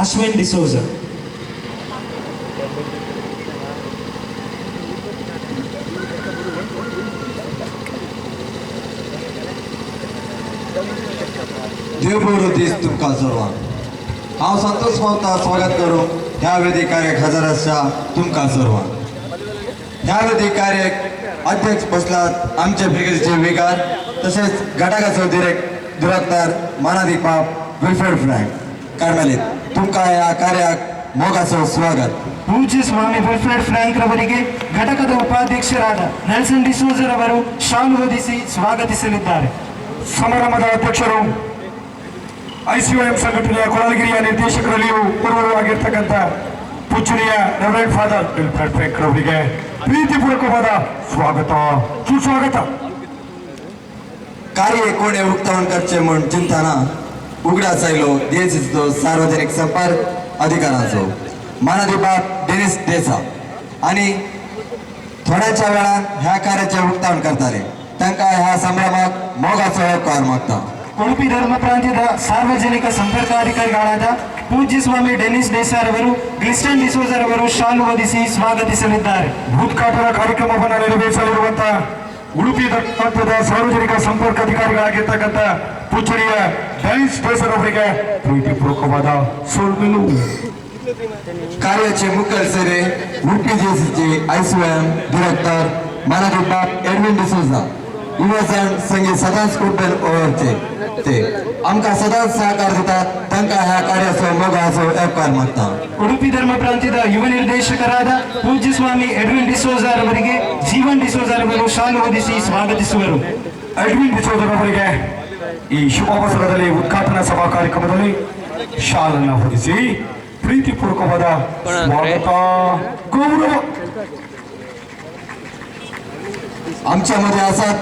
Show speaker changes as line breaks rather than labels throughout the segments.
Ashwin D'Souza.
Deopur this तुमकां सर्वांक हांव संतोष पावता स्वागत करूं. ह्या वेदी कार्याक हजर आसा तुमकां सर्वांक ह्या वेदी कार्याक अध्यक्ष बसलात आमचे ब्रिगेडचे वेगार तसेच गटाकाचो डिरेक्ट दुराक्तार मानादी पाप विल्फ्रेड फ्रँक ಕಾರ್ಮೆಲಿನ್ ತುಮಕಾಯ ಕಾರ್ಯ ಮೋಗಸೋ ಸ್ವಾಗತ
ಪೂಜ್ಯ ಸ್ವಾಮಿ ವಿಲ್ಫ್ರೆಡ್ ಫ್ರಾಂಕ್ ರವರಿಗೆ ಘಟಕದ ಉಪಾಧ್ಯಕ್ಷರಾದ ನೆಲ್ಸನ್ ಡಿಸೋಜರ್ ಅವರು ಶಾಲು ಹೊದಿಸಿ ಸ್ವಾಗತಿಸಲಿದ್ದಾರೆ
ಸಮಾರಂಭದ ಅಧ್ಯಕ್ಷರು ಐಸಿಒಎಂ ಸಂಘಟನೆಯ ಕೊಳಲಗಿರಿಯ ನಿರ್ದೇಶಕರಲ್ಲಿಯೂ ಪೂರ್ವರು ಆಗಿರ್ತಕ್ಕಂಥ ಪೂಜನೀಯ ರೆವರೆಂಟ್ ಫಾದರ್ ವಿಲ್ಫ್ರೆಡ್ ಫ್ರಾಂಕ್ ರವರಿಗೆ ಪ್ರೀತಿಪೂರ್ವಕವಾದ ಸ್ವಾಗತ ಸುಸ್ವಾಗತ
ಕಾರ್ಯ ಕೋಣೆ ಉಕ್ತವನ್ ಖರ್ಚೆ ಚಿಂತನ चिंतना उगडा सायलो डीएसीचो सार्वजनिक संपर्क अधिकाराचो मानाधिपाप डेनिस देसा आणि थोड्याच्या वेळान ह्या कार्याचे उक्तावण करताले तांकां ह्या संभ्रमाक मोगाचो उपकार मागता
ಉಡುಪಿ ಧರ್ಮ ಪ್ರಾಂತ್ಯದ ಸಾರ್ವಜನಿಕ ಸಂಪರ್ಕಾಧಿಕಾರಿಗಳಾದ ಪೂಜ್ಯ ಸ್ವಾಮಿ ಡೆನಿಸ್ ದೇಸಾರ್ ಅವರು ಗ್ಲಿಸ್ಟನ್ ಡಿಸೋಜರ್ ಅವರು ಶಾಲು ಹೊದಿಸಿ ಸ್ವಾಗತಿಸಲಿದ್ದಾರೆ
ಉದ್ಘಾಟನಾ ಕಾರ್ಯಕ್ರಮವನ್ನು ನೆರವೇರಿಸಲಿರುವಂತಹ ಉಡುಪಿ ಪ್ರಾಂತ್ಯದ ಸಾರ್ವಜನಿಕ ಸಂಪರ್ಕ ಅಧಿಕಾರಿಗಳಾಗಿರ್ತಕ್ಕಂಥ ಪುಚ್ಚುರಿಯ ಡೆನಿಸ್ ಬೇಸರ್ ಅವರಿಗೆ ಪ್ರೀತಿಪೂರ್ವಕವಾದ ಸೋಲ್ಮೆಲು
कार्याचे मुखेल सेरे Udupi जीएसीचे ICM director मानाधिपाप Edwin D'Souza युवजन संगीत सदांच ओपन ओव्हरचे ते आमकां सदांच सहकार दितात तांकां ह्या कार्याचो मोगाचो उपकार मागता
ಉಡುಪಿ ಧರ್ಮ ಪ್ರಾಂತ್ಯದ ಯುವ ನಿರ್ದೇಶಕರಾದ ಪೂಜ್ಯ ಸ್ವಾಮಿ ಎಡ್ವಿನ್ ಡಿಸೋಜರ್ ಅವರಿಗೆ ಜೀವನ್ ಡಿಸೋಜರ್ ಅವರು ಶಾಲು ಹೊದಿಸಿ ಸ್ವಾಗತಿಸುವರು
ಅಡ್ವಿನ್ ಡಿಸೋಜರ್ ಅವರಿಗೆ ಈ ಶುಭಾವಸರದಲ್ಲಿ ಉದ್ಘಾಟನಾ ಸಭಾ ಕಾರ್ಯಕ್ರಮದಲ್ಲಿ ಶಾಲನ್ನ ಹೊದಿಸಿ ಪ್ರೀತಿಪೂರ್ವಕವಾದ ಸ್ವಾಗತ ಗೌರವ
आमच्यामध्ये असत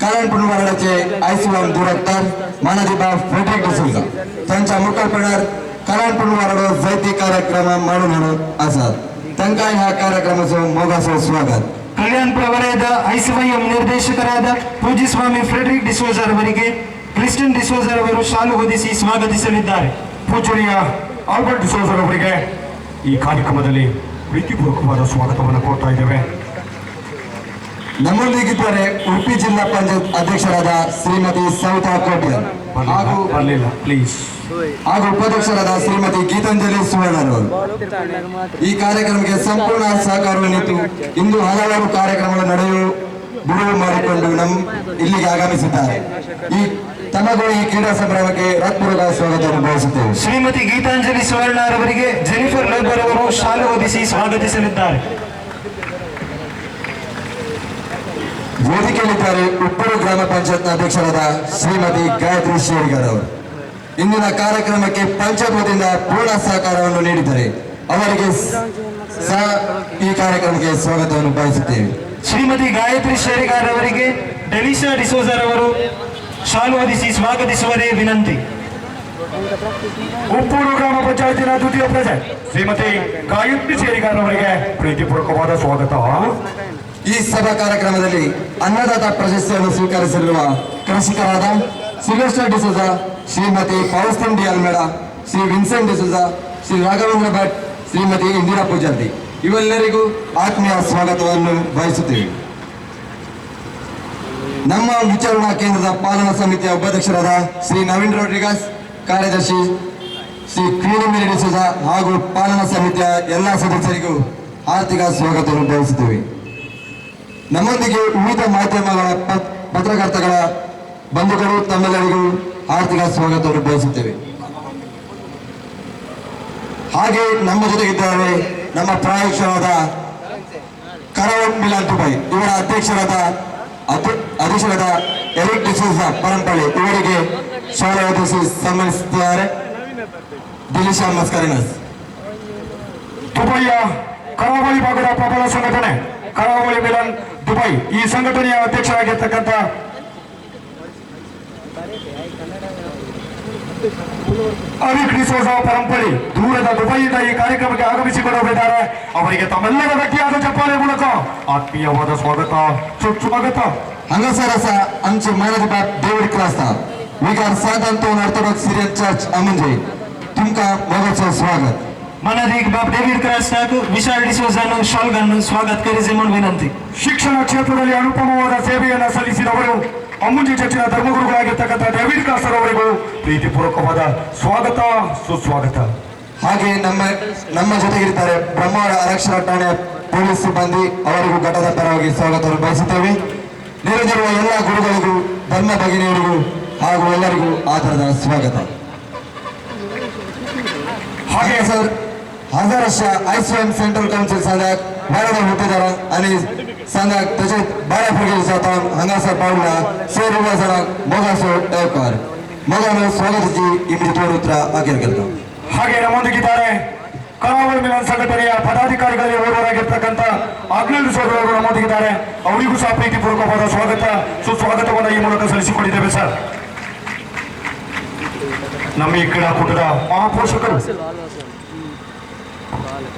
कारणपूर्ण वार्डाचे आयसीएम डिरेक्टर मानाधिपाप फ्रेडरिक डिसोजा त्यांच्या मुखेलपणात कारणपूर्ण वार्डो जायते कार्यक्रम मांडून हाडून आसात तांकां ह्या कार्यक्रमाचो मोगाचो स्वागत
ಕಲ್ಯಾಣಪುರ ವಲಯದ ಐಸಿವೈಎಂ ನಿರ್ದೇಶಕರಾದ ಪೂಜ್ಯ ಸ್ವಾಮಿ ಫ್ರೆಡರಿಕ್ ಡಿಸೋಜರ್ ಅವರಿಗೆ ಕ್ರಿಸ್ಟನ್ ಡಿಸೋಜರ್ ಅವರು ಶಾಲು ಹೊದಿಸಿ ಸ್ವಾಗತಿಸಲಿದ್ದಾರೆ.
ಪೂಜನೀಯ ಆಲ್ಬರ್ಟ್ ಡಿಸೋಜರ್ ಅವರಿಗೆ ಈ ಕಾರ್ಯಕ್ರಮದಲ್ಲಿ ಪ್ರೀತಿಪೂರ್ವಕವಾದ ಸ್ವಾಗತವನ್ನು ಕೋರ್ತಾ ಇದ್ದೇವೆ.
ನಮ್ಮೊಂದಿಗಿದ್ದಾರೆ ಉಡುಪಿ ಜಿಲ್ಲಾ ಪಂಚಾಯತ್ ಅಧ್ಯಕ್ಷರಾದ ಶ್ರೀಮತಿ ಸವಿತಾ ಕೋಟ್ಯನ್ ಹಾಗೂ
ಬರಲಿಲ್ಲ ಪ್ಲೀಸ್
ಹಾಗೂ ಉಪಾಧ್ಯಕ್ಷರಾದ ಶ್ರೀಮತಿ ಗೀತಾಂಜಲಿ ಸುವರ್ಣರವರು ಈ ಕಾರ್ಯಕ್ರಮಕ್ಕೆ ಸಂಪೂರ್ಣ ಸಹಕಾರ ನೀತು ಇಂದು ಹಲವಾರು ಕಾರ್ಯಕ್ರಮಗಳು ನಡೆಯು ಬಿಡುವು ಮಾಡಿಕೊಂಡು ನಮ್ ಇಲ್ಲಿಗೆ ಆಗಮಿಸಿದ್ದಾರೆ. ಈ ತಮಗೂ ಈ ಕ್ರೀಡಾ ಸಂಭ್ರಮಕ್ಕೆ ಹೃತ್ಪೂರ್ವಕ ಸ್ವಾಗತವನ್ನು ಬಯಸುತ್ತೇವೆ.
ಶ್ರೀಮತಿ ಗೀತಾಂಜಲಿ ಸುವರ್ಣ ಅವರಿಗೆ ಜೆನಿಫರ್ ಲೋಬರ್ ಅವರು ಶಾಲೆ ಓದಿಸಿ ಸ್ವಾಗತಿಸಲಿದ್ದಾರೆ.
ವೇದಿಕೆಯಲ್ಲಿದ್ದಾರೆ ಉಪ್ಪೂರು ಗ್ರಾಮ ಪಂಚಾಯತ್ ಅಧ್ಯಕ್ಷರಾದ ಶ್ರೀಮತಿ ಗಾಯತ್ರಿ ಶೇರಿಗರ್ ಅವರು. ಇಂದಿನ ಕಾರ್ಯಕ್ರಮಕ್ಕೆ ಪಂಚಾಯತ್ ಪೂರ್ಣ ಸಹಕಾರವನ್ನು ನೀಡಿದ್ದಾರೆ ಅವರಿಗೆ ಸಹ ಈ ಕಾರ್ಯಕ್ರಮಕ್ಕೆ ಸ್ವಾಗತವನ್ನು ಬಯಸುತ್ತೇವೆ.
ಶ್ರೀಮತಿ ಗಾಯತ್ರಿ ಶೇರಿಗಾರ್ ಅವರಿಗೆ ಡೆಲಿಶಾ ಡಿಸೋಜರ್ ಅವರು ಶಾಲು ಹೊದಿಸಿ ಸ್ವಾಗತಿಸುವುದೇ ವಿನಂತಿ.
ಉಪ್ಪೂರು ಗ್ರಾಮ ಪಂಚಾಯತಿನ ದ್ವಿತೀಯ ಪ್ರಜೆ, ಶ್ರೀಮತಿ ಗಾಯತ್ರಿ ಶೇರಿಗಾರ್ ಅವರಿಗೆ ಪ್ರೀತಿಪೂರ್ವಕವಾದ ಸ್ವಾಗತ.
ಈ ಸಭಾ ಕಾರ್ಯಕ್ರಮದಲ್ಲಿ ಅನ್ನದಾತ ಪ್ರಶಸ್ತಿಯನ್ನು ಸ್ವೀಕರಿಸಿರುವ ಕೃಷಿಕರಾದ Sylvester D'Souza, Shrimati ಪೌಸ್ತನ್ D'Almeida Shri Vincent D'Souza, Shri Raghavendra Bhat, Shrimati Indira Pujari. ಇವೆಲ್ಲರಿಗೂ ಆತ್ಮೀಯ ಸ್ವಾಗತವನ್ನು ಬಯಸುತ್ತೇವೆ. ನಮ್ಮ ವಿಚಾರಣಾ ಕೇಂದ್ರದ ಪಾಲನಾ ಸಮಿತಿಯ ಉಪಾಧ್ಯಕ್ಷರಾದ ಶ್ರೀ ನವೀನ್ ರೋಡ್ರಿಗಸ್, ಕಾರ್ಯದರ್ಶಿ ಶ್ರೀ ಕ್ರೀಡೆ ಡಿಸೋಜ ಹಾಗೂ ಪಾಲನಾ ಸಮಿತಿಯ ಎಲ್ಲ ಸದಸ್ಯರಿಗೂ ಆರ್ಥಿಕ ಸ್ವಾಗತವನ್ನು ಬಯಸುತ್ತೇವೆ. ನಮ್ಮೊಂದಿಗೆ ವಿವಿಧ ಮಾಧ್ಯಮಗಳ ಪತ್ರಕರ್ತಗಳ ಬಂಧುಗಳು ತಮ್ಮೆಲ್ಲರಿಗೂ ಆರ್ಥಿಕ ಸ್ವಾಗತವನ್ನು ಬಯಸುತ್ತೇವೆ. ಹಾಗೆ ನಮ್ಮ ಜೊತೆಗಿದ್ದಾರೆ ನಮ್ಮ ಪ್ರಾಯೋಕ್ಷರಾದ ಕರವನ್ ಮಿಲಾನ್ ದುಬೈ, ಇವರ ಅಧ್ಯಕ್ಷರಾದ ಅಧ್ಯ- ಅಧ್ಯಕ್ಷರಾದ ಎರಿಕ್ ಡಿಸೋಸ ಪರಂಪಳೆ ಇವರಿಗೆ ಶಾಲೆ ಒದಗಿಸಿ ಸನ್ಮಾನಿಸುತ್ತಿದ್ದಾರೆ ದಿಲಿಶಾ
ದುಬೈಯ ಕರಾವಳಿ ಭಾಗದ ಪ್ರಬಲ ಸಂಘಟನೆ, ಕರಾವಳಿ ಮಿಲನ್ ದುಬೈ, ಈ ಸಂಘಟನೆಯ ಅಧ್ಯಕ್ಷರಾಗಿರ್ತಕ್ಕಂಥ ಅವಿಕ್ರಿಸೋತ್ಸವ ಪರಂಪರೆ ದೂರದ ದುಬೈಯಿಂದ ಈ ಕಾರ್ಯಕ್ರಮಕ್ಕೆ ಆಗಮಿಸಿಕೊಡಲಿದ್ದಾರೆ ಅವರಿಗೆ ತಮ್ಮೆಲ್ಲರ ಗಟ್ಟಿಯಾದ ಚಪ್ಪಾಳೆ ಮೂಲಕ ಆತ್ಮೀಯವಾದ ಸ್ವಾಗತ ಸುಸ್ವಾಗತ
ಅಂಗಸರಸ ಅಂಚೆ ಮೈನದ ಬ್ಯಾಟ್ ಡೇವಿಡ್ ಕ್ರಾಸ್ತ ವಿಗಾರ್ ಸೈಂಟ್ ಆಂತೋನ್ ಆರ್ಥೋಡಾಕ್ಸ್ ಸಿರಿಯನ್ ಚರ್ಚ್ ಅಮಂಜೆ ತುಮ್ಕಾ ಮೋಗೋತ್ಸವ ಸ್ವಾಗತ
ಮನದೀಗ ಬಾಬ್ ಡೇವಿಡ್ ಕ್ರಾಸ್ಟಾಕ್ ವಿಶಾಲ್ ಡಿಸೋಜಾನು ಶಾಲ್ಗನ್ನು ಸ್ವಾಗತ ಕರೆಸಿ ವಿನಂತಿ
ಶಿಕ್ಷಣ ಕ್ಷೇತ್ರದಲ್ಲಿ ಅನುಪಮವಾದ ಸೇವೆಯನ್ನು ಅವರು ಅಮ್ಮುಜಿ ಚರ್ಚಿನ ಧರ್ಮಗುರುಗಳಾಗಿರ್ತಕ್ಕಂಥ ಡೇವಿಡ್ ಕಾಸರ್ ಅವರಿಗೂ ಪ್ರೀತಿಪೂರ್ವಕವಾದ ಸ್ವಾಗತ ಸುಸ್ವಾಗತ.
ಹಾಗೆ ನಮ್ಮ ನಮ್ಮ ಜೊತೆಗಿರ್ತಾರೆ ಬ್ರಹ್ಮಾಂಡ ಅರಕ್ಷರ ಠಾಣೆ ಪೊಲೀಸ್ ಸಿಬ್ಬಂದಿ ಅವರಿಗೂ ಘಟದ ಪರವಾಗಿ ಸ್ವಾಗತವನ್ನು ಬಯಸುತ್ತೇವೆ ನೆರೆದಿರುವ ಎಲ್ಲ ಗುರುಗಳಿಗೂ ಧರ್ಮ ಭಗಿನಿಯರಿಗೂ ಹಾಗೂ ಎಲ್ಲರಿಗೂ ಆಧಾರದ ಸ್ವಾಗತ. ಹಾಗೆ ಸರ್ हजार अशा I C M central council सांगाक बारा होतेदारांक आनी सांगाक तशेंच बारा फुगे जाता हांगासर पावला शेर उभासणाक मोगासो टवकार मोगानो स्वागताची इमिडियेट उतरां आखेर करता
ಹಾಗೆ ನಮ್ಮೊಂದಿಗಿದ್ದಾರೆ ಕರಾವಳಿ ಮಿಲನ ಸಂಘಟನೆಯ ಪದಾಧಿಕಾರಿಗಳಲ್ಲಿ ಓರ್ವರಾಗಿರ್ತಕ್ಕಂಥ ಆಗ್ನೇಲ್ ಸೋದರ ಅವರು ನಮ್ಮೊಂದಿಗಿದ್ದಾರೆ ಅವರಿಗೂ ಸಹ ಪ್ರೀತಿಪೂರ್ವಕವಾದ ಸ್ವಾಗತ ಸುಸ್ವಾಗತವನ್ನು ಈ ಮೂಲಕ ಸಲ್ಲಿಸಿಕೊಂಡಿದ್ದೇವೆ ಸರ್ ನಮ್ಮ ಈ ಕ್ರೀಡಾಕೂಟದ ಮಹಾಪೋಷಕರು காலு